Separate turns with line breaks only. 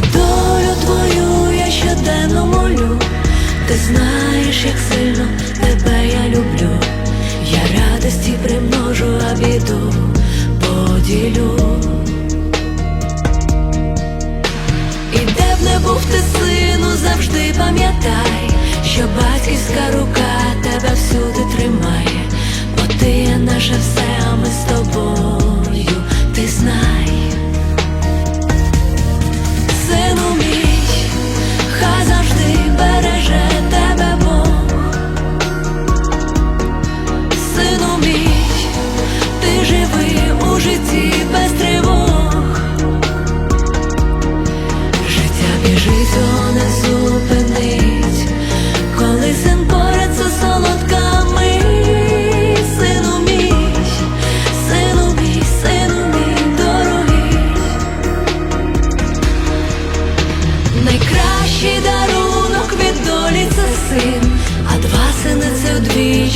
За долю твою я щоденно молю, ти знаєш, як сильно тебе я люблю. Я радості примножу, а біду поділю. І де б не був ти, сину, завжди пам'ятай, що батьківська рука